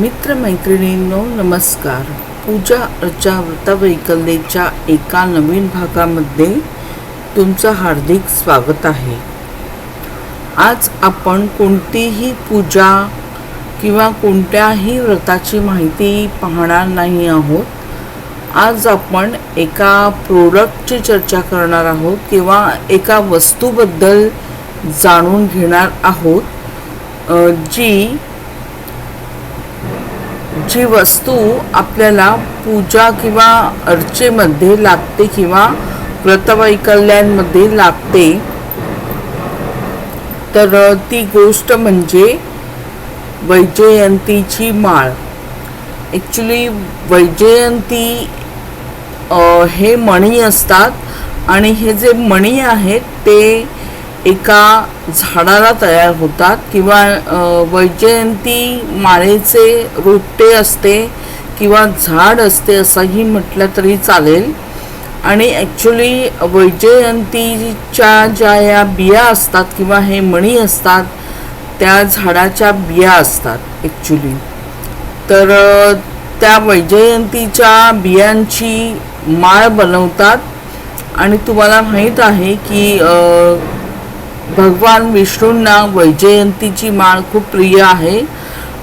मित्रमैत्रिणींनो नमस्कार. पूजा अर्चा व्रतवैकल्येच्या एका नवीन भागामध्ये तुमचं हार्दिक स्वागत आहे. आज आपण कोणतीही पूजा किंवा कोणत्याही व्रताची माहिती पाहणार नाही आहोत. आज आपण एका प्रोडक्टची चर्चा करणार आहोत किंवा एका वस्तूबद्दल जाणून घेणार आहोत जी जी वस्तू आपल्याला पूजा किंवा अर्चेमध्ये लागते किंवा व्रतवैकल्यांमध्ये लागते तर ती गोष्ट म्हणजे वैजयंतीची माळ. ॲक्च्युली वैजयंती हे मणी असतात आणि हे जे मणी आहेत ते एका झाडाला तयार होतात किंवा वैजयंती माळेचे रोपटे असते किंवा झाड असते असंही म्हटलं तरी चालेल. आणि ॲक्च्युली वैजयंतीच्या ज्या या बिया असतात किंवा हे मणी असतात त्या झाडाच्या बिया असतात ॲक्च्युली तर त्या वैजयंतीच्या बियांची माळ बनवतात. आणि तुम्हाला माहीत आहे की भगवान विष्णूंना वैजयंतीची माळ खूप प्रिय आहे.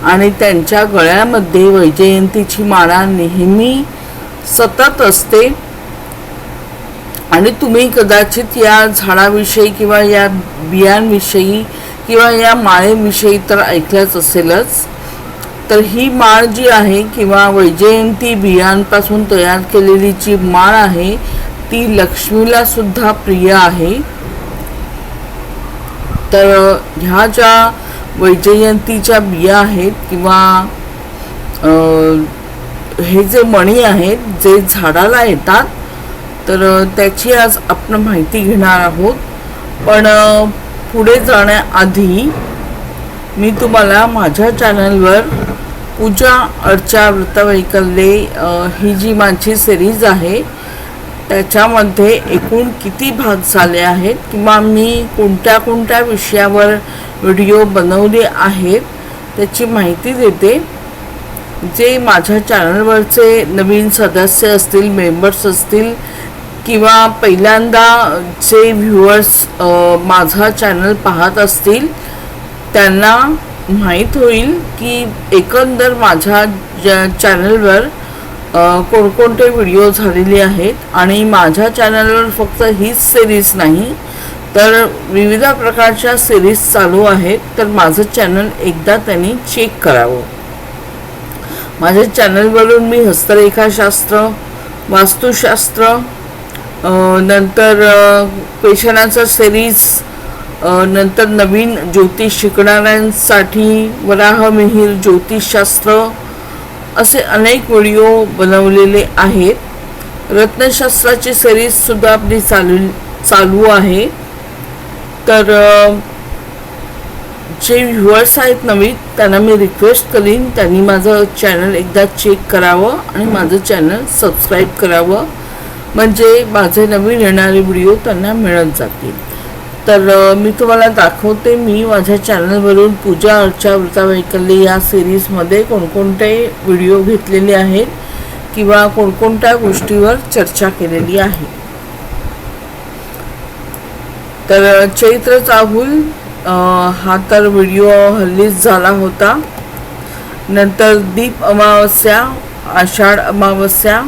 आणि त्यांच्या गळ्यामध्ये वैजयंतीची माळा नेहमी सतत असते. आणि तुम्ही कदाचित या झाडाविषयी किंवा या बियांविषयी किंवा या माळेविषयी तर ऐकलंच असेलच. तर ही माळ जी आहे किंवा वैजयंती बियांपासून तयार केलेली जी माळ आहे ती लक्ष्मीला सुद्धा प्रिय आहे. तर ह्या ज्या वैजयंतीच्या बिया आहेत किंवा हे जे मणी आहेत जे झाडाला येतात तर त्याची आज आपण माहिती घेणार आहोत. पण पुढे जाण्याआधी मी तुम्हाला माझ्या चॅनलवर पूजा अर्चा व्रतवैकल्ये ही जी माझी सिरीज आहे त्याच्यामध्ये एकूण किती भाग झाले आहेत किंवा मी कोणत्या कोणत्या विषयावर व्हिडिओ बनवले आहेत त्याची माहिती देते. जे माझ्या चॅनलवरचे नवीन सदस्य असतील मेंबर्स असतील किंवा पहिल्यांदा जे व्ह्युअर्स माझा चॅनल पाहत असतील त्यांना माहीत होईल की एकंदर माझ्या ज्या चॅनलवर कोणकोणते व्हिडिओ झालेले आहेत आणि माझ्या चॅनलवर फक्त हीच सिरीज नाही तर विविध प्रकारच्या सिरीज चालू आहेत तर माझं चॅनल एकदा त्यांनी चेक करावं. माझ्या चॅनलवरून मी हस्तरेखाशास्त्र वास्तुशास्त्र नंतर पेशनाचा सिरीज नंतर नवीन ज्योतिष शिकणाऱ्यांसाठी वराहमिहीर ज्योतिषशास्त्र असे अनेक व्हिडिओ बनवलेले आहेत. रत्नशास्त्राची सिरीजसुद्धा आपली चालू चालू आहे. तर जे व्ह्युअर्स आहेत नवीन त्यांना मी रिक्वेस्ट करीन. त्यांनी माझं चॅनल एकदा चेक करावं आणि माझं चॅनल सबस्क्राईब करावं. म्हणजे माझे नवीन येणारे व्हिडिओ त्यांना मिळत जातील. तर मी तुम्हाला दाखवते मी माझ्या चॅनलवरून पूजा अर्चा व्रतवैकल्य या सिरीजमध्ये कोणकोणते व्हिडिओ घेतलेले आहेत किंवा कोणकोणत्या गोष्टीवर चर्चा केलेली आहे. तर चैत्र चाहूल हा तर व्हिडिओ हल्लीच झाला होता. नंतर दीप अमावस्या आषाढ अमावस्या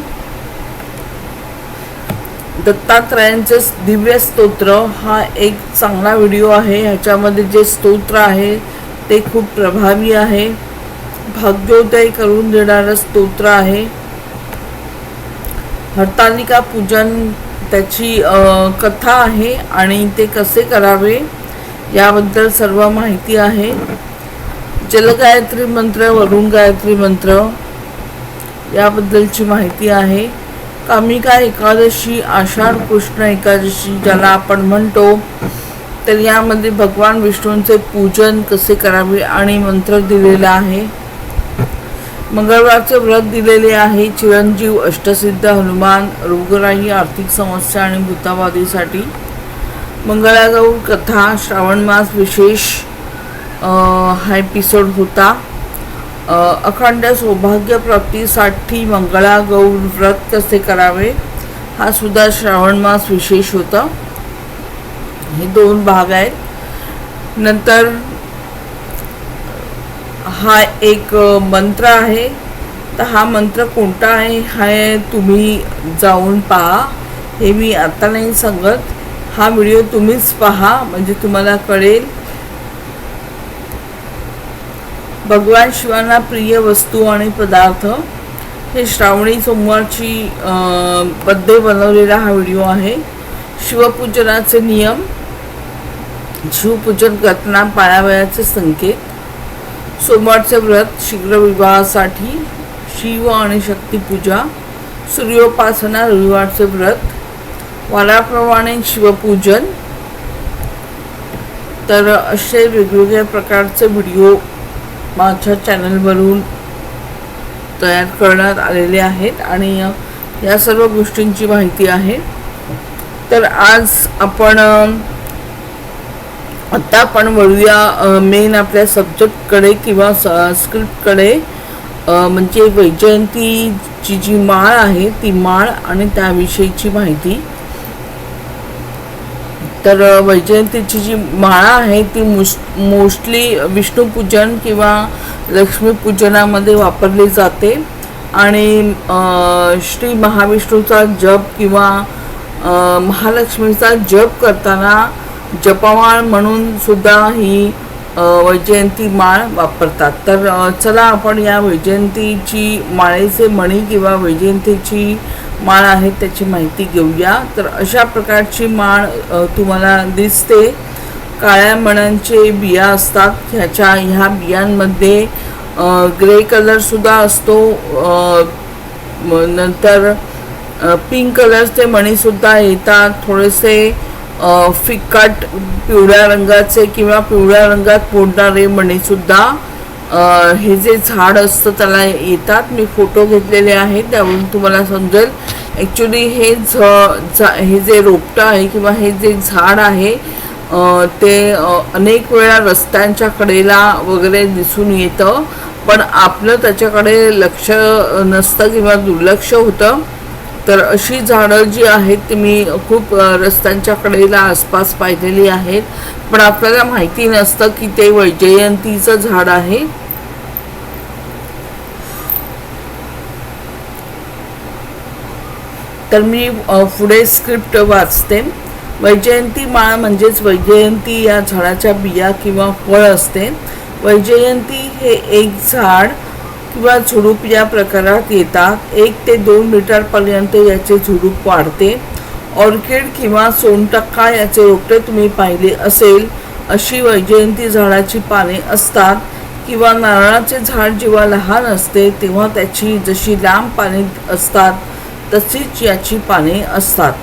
दत्तात्रयांचे दिव्य स्तोत्र हा एक चांगला व्हिडिओ आहे. ह्याच्यामध्ये जे स्तोत्र आहे ते खूप प्रभावी आहे. भाग्योदय करून देणारं स्तोत्र आहे. हरतालिका पूजन त्याची कथा आहे आणि ते कसे करावे याबद्दल सर्व माहिती आहे. जलगायत्री मंत्र वरुण गायत्री मंत्र याबद्दलची माहिती आहे. कामिका एकादशी आषाढ कृष्ण एकादशी ज्याला आपण म्हणतो तर यामध्ये भगवान विष्णूंचे पूजन कसे करावे आणि मंत्र दिलेला आहे. मंगळवारचे व्रत दिलेले आहे चिरंजीव अष्टसिद्ध हनुमान रोगराई आर्थिक समस्या आणि भूतावादीसाठी मंगळागौर कथा श्रावण मास विशेष हा एपिसोड होता. अखंड सौभाग्य प्राप्तीसाठी व्रत कसे करावे? हा सुद्धा श्रावण मास विशेष होता. हे दोन भाग आहेत. नंतर हा एक मंत्र आहे. तर हा मंत्र कोणता आहे? हे तुम्ही जाऊन पहा. हे मी आता नाही सांगत. हा व्हिडिओ तुम्हीच पहा. म्हणजे तुम्हाला कळेल. भगवान शिवांना प्रिय वस्तू आणि पदार्थ हे श्रावणी सोमवारची बद्दे बनवलेला हा व्हिडिओ आहे. शिवपूजनाचे नियम शिवपूजन करताना पाळावयाचे संकेत. सोमवारचे व्रत शीघ्रविवाहासाठी शिव आणि शक्तीपूजा सूर्योपासना रविवारचे व्रत. वाराप्रमाणे शिवपूजन. तर असे वेगवेगळ्या प्रकारचे व्हिडिओ माझ्या चॅनलवरून तयार करण्यात आलेले आहेत आणि या सर्व गोष्टींची माहिती आहे. तर आज आपण आत्ता आपण वळूया मेन आपल्या सब्जेक्टकडे किंवा स्क्रिप्टकडे म्हणजे वैजयंतीची जी माळ आहे ती माळ आणि त्याविषयीची माहिती. तर वैजयंतीची जी माळा आहे ती मुस मोस्टली विष्णूपूजन किंवा लक्ष्मीपूजनामध्ये वापरली जाते. आणि श्री महाविष्णूचा जप किंवा महालक्ष्मीचा जप करताना जपमाळ म्हणून सुद्धा ही वैजयंती माळ वापरतात. तर चला आपण या वैजयंतीची माळेचे मणी किंवा वैजयंतीची माळ आहे त्याची माहिती घेऊया. तर अशा प्रकारची माळ तुम्हाला दिसते. काळ्या मणांचे बिया असतात. ह्याच्या ह्या बियांमध्ये ग्रे कलरसुद्धा असतो. नंतर पिंक कलरचे मणीसुद्धा येतात. थोडेसे फिकट पिवळ्या रंगाचे किंवा पिवळ्या रंगात फोडणारे मणीसुद्धा सुद्धा हे जे झाड असतं त्याला येतात. मी फोटो घेतलेले आहेत. त्यावरून तुम्हाला समजेल. ॲक्च्युली हे झ झा हे जे रोपटं आहे किंवा हे जे झाड आहे ते अनेक वेळा रस्त्यांच्या कडेला वगैरे दिसून येतं. पण आपलं त्याच्याकडे लक्ष नसतं किंवा दुर्लक्ष होतं. तर अशी झाडं जी आहेत ती मी खूप रस्त्यांच्या कडेला आसपास पाहिलेली आहेत. पण आपल्याला माहिती नसतं की ते वैजयंतीचं झाड आहे. तर मी पुढे स्क्रिप्ट वाचते. वैजयंती माळ म्हणजेच वैजयंती या झाडाच्या बिया किंवा फळ असते. वैजयंती हे एक झाड किंवा झुडूप या प्रकारात येतात. एक ते दोन मीटरपर्यंत याचे झुडूप वाढते. ऑर्किड किंवा सोनटक्का याचे रोपटे तुम्ही पाहिले असेल. अशी वैजयंती झाडाची पाने असतात. किंवा नारळाचे झाड जेव्हा लहान असते तेव्हा त्याची जशी लांब पाने असतात तशीच याची पाने असतात.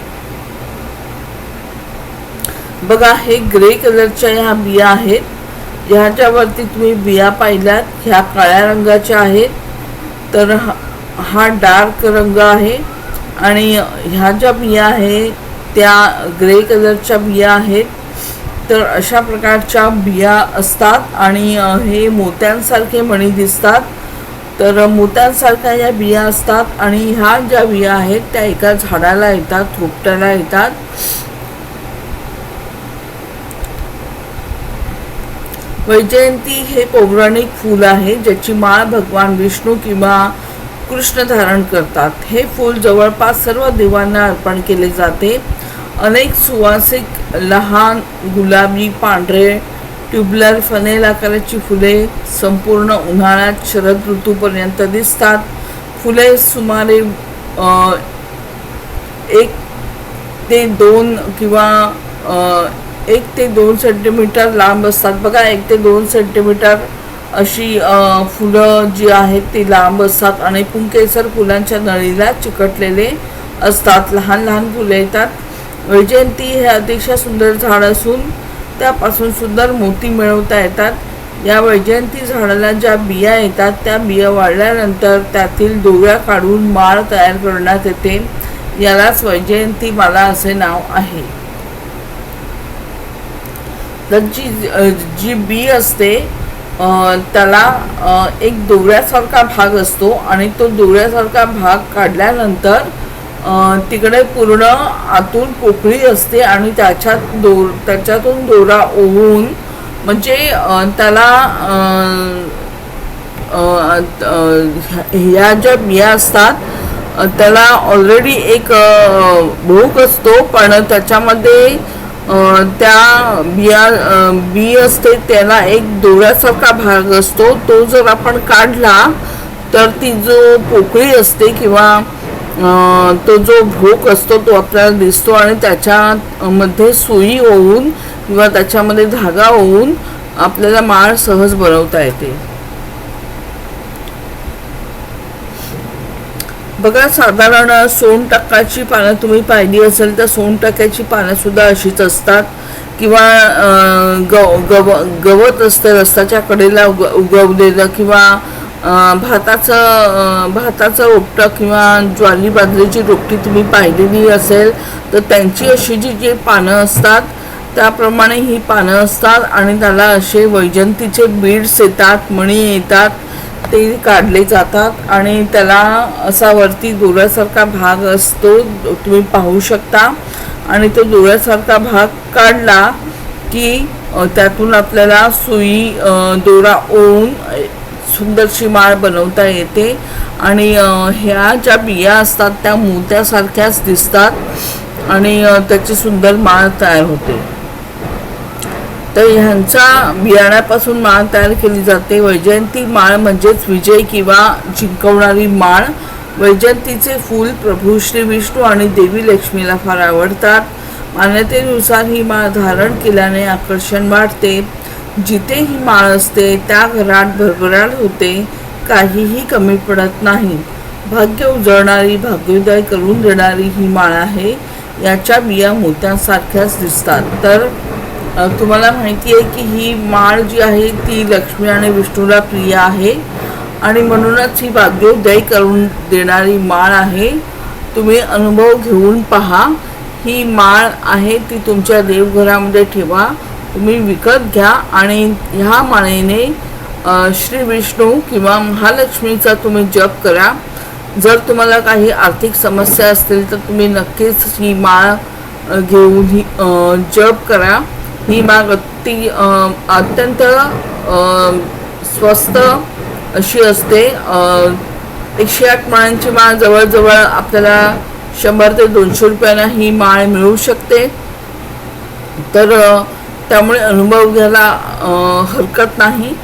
बघा हे ग्रे कलरच्या ह्या बिया आहेत. ह्याच्यावरती तुम्ही बिया पाहिल्यात ह्या काळ्या रंगाच्या आहेत. तर हा- हा डार्क रंग आहे आणि ह्या ज्या बिया आहेत त्या ग्रे कलरच्या बिया आहेत. तर अशा प्रकारच्या बिया असतात आणि हे मोत्यांसारखे मणी दिसतात. तर मोत्यांसारख्या या बिया असतात आणि ह्या ज्या बिया आहेत त्या एका झाडाला येतात थोपट्याला येतात. वैजयंती हे पौराणिक फूल आहे ज्याची माळ भगवान विष्णू किंवा कृष्ण धारण करतात. हे फूल जवळपास सर्व देवांना अर्पण केले जाते. अनेक सुवासिक लहान गुलाबी पांढरे ट्युबलर फनेल आकाराची फुले संपूर्ण उन्हाळ्यात शरद ऋतूपर्यंत दिसतात. फुले सुमारे एक ते दोन किंवा एक ते दोन सेंटीमीटर लांब असतात. बघा एक ते दोन सेंटीमीटर अशी फुलं जी आहेत ती लांब असतात आणि पुंकेसर फुलांच्या नळीला चिकटलेले असतात. लहान लहान फुले येतात. वैजयंती हे अतिशय सुंदर झाड असून त्यापासून सुंदर मोती मिळवता येतात. या वैजयंती झाडाला ज्या बिया येतात त्या बिया वाढल्यानंतर त्यातील डोळ्या काढून माळ तयार करण्यात येते. यालाच वैजयंती माला असे नाव आहे. तर जी जी बी असते त्याला एक दोऱ्यासारखा भाग असतो आणि तो दोऱ्यासारखा भाग काढल्यानंतर तिकडे पूर्ण आतून पोकळी असते आणि त्याच्यात दो त्याच्यातून दोरा ओवून म्हणजे त्याला ह्या ज्या बिया असतात त्याला ऑलरेडी एक भूक भोक असतो पण त्याच्यामध्ये त्या बिया बी असते त्याला एक दोऱ्यासारखा भाग असतो. तो जर आपण काढला तर ती जो पोकळी असते किंवा तो जो भोक असतो तो आपल्याला दिसतो आणि त्याच्यामध्ये सुई होऊन किंवा त्याच्यामध्ये धागा होऊन आपल्याला माळ सहज बनवता येते. बघा साधारण सोनटक्काची पानं तुम्ही पाहिली असेल तर सोनटक्याची पानंसुद्धा अशीच असतात. किंवा गव गव गवत असतं रस्त्याच्या कडेला उग उगवलेलं किंवा भाताचं भाताचं रोपटं किंवा ज्वारी बाजरीची रोपटी तुम्ही पाहिलेली असेल तर त्यांची अशी जी जी पानं असतात त्याप्रमाणे ही पानं असतात आणि त्याला असे वैजंतीचे बीड्स येतात मणी येतात ते काढले जातात आणि त्याला असा वरती दोऱ्यासारखा भाग असतो तुम्ही पाहू शकता. आणि तो दोऱ्यासारखा भाग काढला की त्यातून आपल्याला सुई दोरा ओळून सुंदरशी माळ बनवता येते. आणि ह्या ज्या बिया असतात त्या मोत्यासारख्याच दिसतात. आणि त्याची सुंदर माळ तयार होते. तर ह्यांचा बियाण्यापासून माळ तयार केली जाते. वैजयंती माळ म्हणजेच विजय किंवा जिंकवणारी माळ. वैजयंतीचे फूल प्रभू श्री विष्णू आणि देवी लक्ष्मीला फार आवडतात. मान्यतेनुसार ही माळ धारण केल्याने आकर्षण वाढते. जिथे ही माळ असते त्या घरात भरभराट होते. काहीही कमी पडत नाही. भाग्य उजळणारी भाग्योदय करून देणारी ही माळ आहे. याच्या बिया मोत्यांसारख्याच दिसतात. तर तुम्हाला माहिती आहे की ही माळ जी आहे ती लक्ष्मी आणि विष्णूला प्रिय आहे. आणि म्हणूनच ही भाग्योदय करून देणारी माळ आहे. तुम्ही अनुभव घेऊन पहा. ही माळ आहे ती तुमच्या देवघरामध्ये ठेवा. तुम्ही विकत घ्या आणि ह्या माळेने श्री विष्णू किंवा महालक्ष्मीचा तुम्ही जप करा. जर तुम्हाला काही आर्थिक समस्या असतील तर तुम्ही नक्कीच ही माळ घेऊन ही जप करा. ही बाग अति अत्यंत स्वस्त अशी असते. एकशे आठ माळांची माळ जवळजवळ आपल्याला शंभर ते दोनशे रुपयांना ही माळ मिळू शकते. तर त्यामुळे अनुभव घ्यायला हरकत नाही.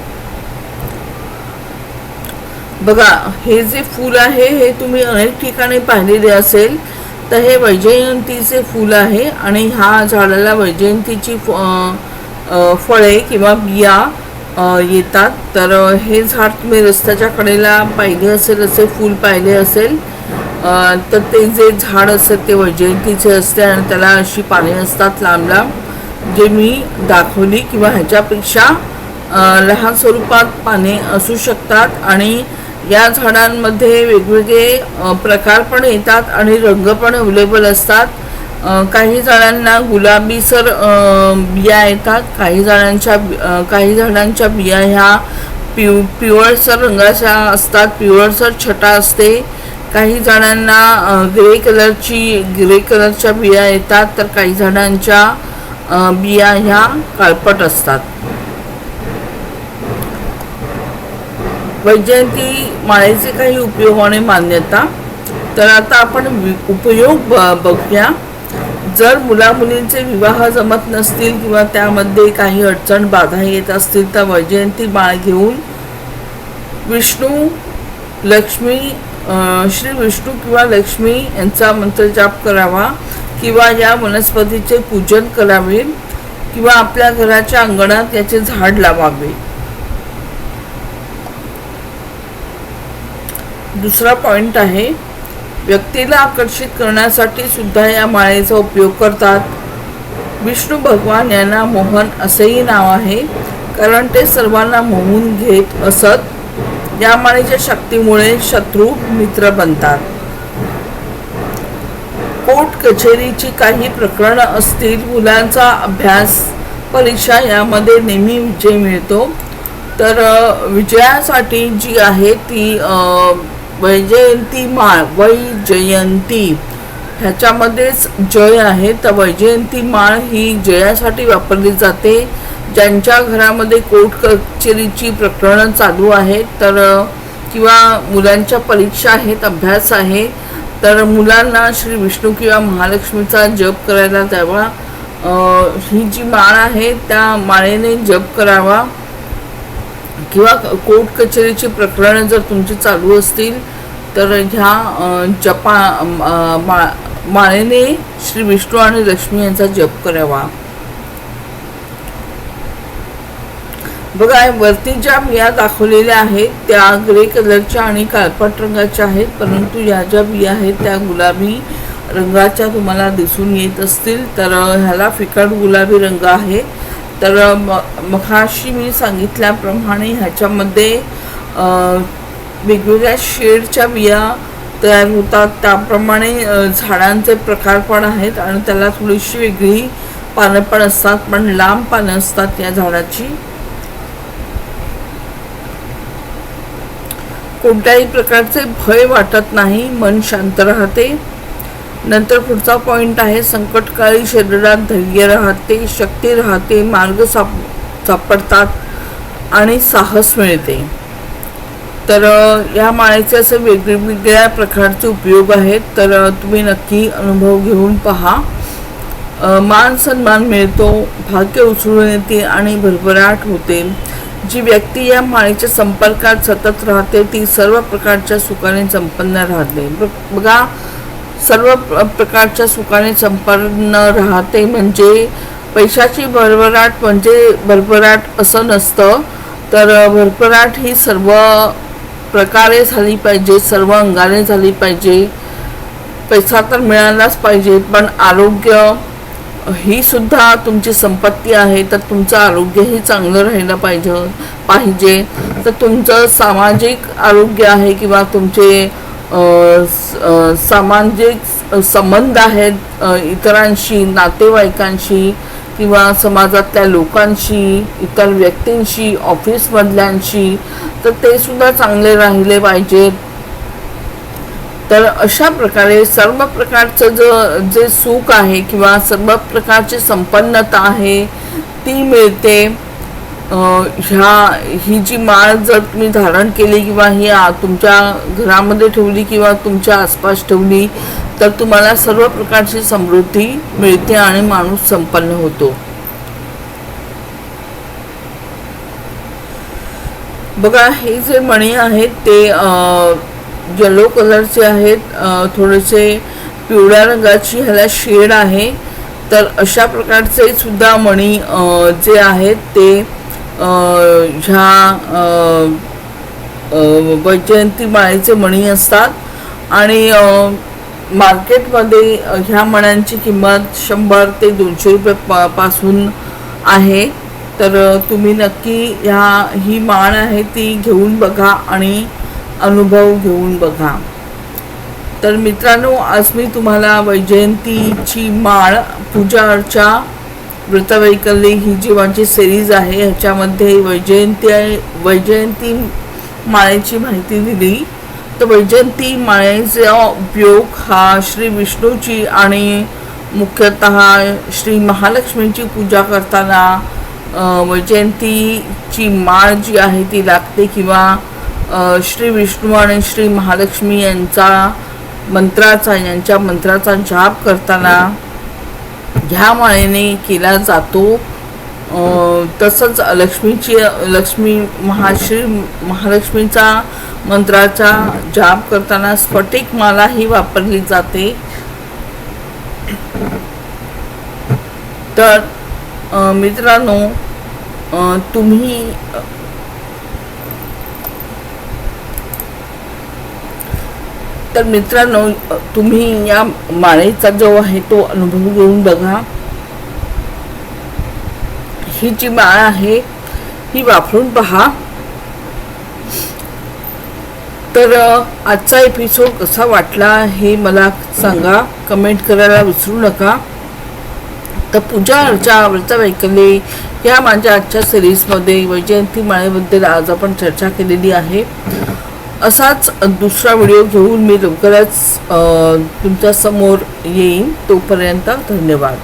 बघा हे जे फूल आहे हे तुम्ही अनेक ठिकाणी पाहिलेले असेल. तर हे वैजयंतीचे फूल आहे आणि ह्या झाडाला वैजयंतीची फ- फळे किंवा बिया येतात. तर हे झाड तुम्ही रस्त्याच्या कडेला पाहिले असेल असे फूल पाहिले असेल. तर ते जे झाड असतं ते वैजयंतीचे असते आणि त्याला अशी पाने असतात लांब लांब जे मी दाखवली किंवा ह्याच्यापेक्षा लहान स्वरूपात पाने असू शकतात. आणि या झाडांमध्ये वेगवेगळे प्रकार पण येतात आणि रंग पण अवेलेबल असतात. काही झाडांना गुलाबीसर सर बिया येतात. काही झाडांच्या काही झाडांच्या बिया ह्या पिव पिवळसर रंगाच्या असतात पिवळसर छटा असते. काही झाडांना ग्रे कलरची ग्रे कलरच्या बिया येतात. तर काही झाडांच्या बिया ह्या काळपट असतात. वैजयंती माळेचे काही उपयोग आणि मान्यता. तर आता आपण वि- उपयोग ब- बघूया. जर मुला मुलींचे विवाह जमत नसतील किंवा त्यामध्ये काही अडचण बाधा येत असतील तर वैजयंती माळ घेऊन विष्णू लक्ष्मी श्री विष्णू किंवा लक्ष्मी यांचा मंत्र जाप करावा किंवा या वनस्पतीचे पूजन करावे किंवा आपल्या घराच्या अंगणात याचे झाड लावावे. दुसरा पॉईंट आहे व्यक्तीला आकर्षित करण्यासाठी सुद्धा या माळेचा उपयोग करतात. विष्णू भगवान यांना मोहन असेही नाव आहे कारण ते सर्वांना मोहून घेत असत. या माळेच्या शक्तीमुळे शत्रू मित्र बनतात. कोर्ट कचेरीची काही प्रकरणं असतील मुलांचा अभ्यास परीक्षा यामध्ये नेहमी विजय मिळतो. तर विजयासाठी जी आहे ती अ, वैजयंती माळ वैजयंती. ह्याच्यामध्येच जय आहे. तर वैजयंती माळ ही जयासाठी वापरली जाते. ज्यांच्या घरामध्ये कोर्ट कचेरीची प्रकरणं चालू आहेत तर किंवा मुलांच्या परीक्षा आहेत अभ्यास आहे तर मुलांना श्री विष्णू किंवा महालक्ष्मीचा जप करायला द्यावा. ही जी माळ आहे त्या माळेने जप करावा. किंवा कोर्ट कचेरीची प्रकरणं जर तुमची चालू असतील तर ह्या जपा मा माळेने श्री विष्णू आणि लक्ष्मी यांचा जप करावा. बघा वरती ज्या बिया दाखवलेल्या आहेत त्या ग्रे कलरच्या आणि काळपट रंगाच्या आहेत परंतु या ज्या बिया आहेत त्या गुलाबी रंगाच्या तुम्हाला दिसून येत असतील. तर ह्याला फिकट गुलाबी रंग आहे. तर म मखाशी मी सांगितल्याप्रमाणे ह्याच्यामध्ये वेगवेगळ्या शेडच्या बिया तयार होतात. त्याप्रमाणे झाडांचे प्रकार पण आहेत आणि त्याला थोडीशी वेगळी पानं पण असतात पण लांब पानं असतात या झाडाची. कोणत्याही प्रकारचे भय वाटत नाही मन शांत राहते. नंतर पुढचा पॉइंट आहे संकटकाळी शरीरात धैर्य राहते शक्ती राहते मार्ग साप सापडतात आणि साहस मिळते. तर या माळेचे असे वेगवेगळ्या प्रकारचे उपयोग आहेत. तर तुम्ही नक्की अनुभव घेऊन पहा. मान सन्मान मिळतो भाग्य उचलून येते आणि भरभराट होते. जी व्यक्ती या माळेच्या संपर्कात सतत राहते ती सर्व प्रकारच्या सुखाने संपन्न राहते. बघा सर्व प्र- प्रकारच्या सुखाने संपन्न राहते म्हणजे पैशाची भरभराट म्हणजे भरभराट असं नसतं. तर भरभराट ही सर्व प्रकारे झाली पाहिजे सर्व अंगाने झाली पाहिजे. पैसा तर मिळालाच पाहिजे पण आरोग्य ही सुद्धा तुमची संपत्ती आहे तर तुमचं आरोग्यही चांगलं राहिलं पाहिजे पाहिजे. तर तुमचं सामाजिक आरोग्य आहे किंवा तुमचे सामाजिक संबंध आहेत इतरांशी नातेवाईकांशी किंवा समाजातल्या लोकांशी इतर व्यक्तींशी ऑफिसमधल्यांशी तर ते सुद्धा चांगले राहिले पाहिजेत तर अशा प्रकारे सर्व प्रकारचं ज जे सुख आहे किंवा सर्व प्रकारची संपन्नता आहे ती मिळते. ह्या ही जी माळ जर तुम्ही धारण केली किंवा ही तुमच्या घरामध्ये ठेवली किंवा तुमच्या आसपास ठेवली तर तुम्हाला सर्व प्रकारची समृद्धी मिळते आणि माणूस संपन्न होतो. बघा हे जे मणी आहेत ते येलो कलरचे आहेत थोडेसे पिवळ्या रंगाची ह्याला शेड आहे. तर अशा प्रकारचे सुद्धा मणी जे आहेत ते ह्या वैजयंती माळेचे मणी असतात. आणि मार्केटमध्ये ह्या मण्यांची किंमत शंभर ते दोनशे रुपये पा पासून आहे. तर तुम्ही नक्की ह्या ही माळ आहे ती घेऊन बघा आणि अनुभव घेऊन बघा. तर मित्रांनो आज मी तुम्हाला वैजयंतीची माळ पूजा अर्चा व्रतवैकल्य ही जी माझी सिरीज आहे. ह्याच्यामध्ये वैजयंती वैजयंती माळेची माहिती दिली. तर वैजयंती माळेचा उपयोग हा श्री विष्णूची आणि मुख्यतः श्री महालक्ष्मीची पूजा करताना वैजयंतीची माळ जी आहे ती लागते किंवा श्री विष्णू आणि श्री महालक्ष्मी यांचा मंत्राचा यांच्या मंत्राचा जाप करताना ह्या माळेने केला जातो. तसंच लक्ष्मीची लक्ष्मी महाश्री महालक्ष्मीचा मंत्राचा जाप करताना स्फटिक माला ही वापरली जाते. तर मित्रांनो तुम्ही तर मित्रांनो तुम्ही या माळेचा जो आहे तो अनुभव घेऊन बघा. ही जी माळ आहे ही वापरून पहा. तर आजचा एपिसोड कसा वाटला हे मला सांगा. कमेंट करायला विसरू नका. तर पूजा अर्चा आवडता वैकले या माझ्या आजच्या सिरीजमध्ये वैजयंती माळेबद्दल आज आपण चर्चा केलेली आहे. असाच दुसरा व्हिडिओ घेऊन मी लवकरच तुमच्यासमोर येईन. तोपर्यंत धन्यवाद.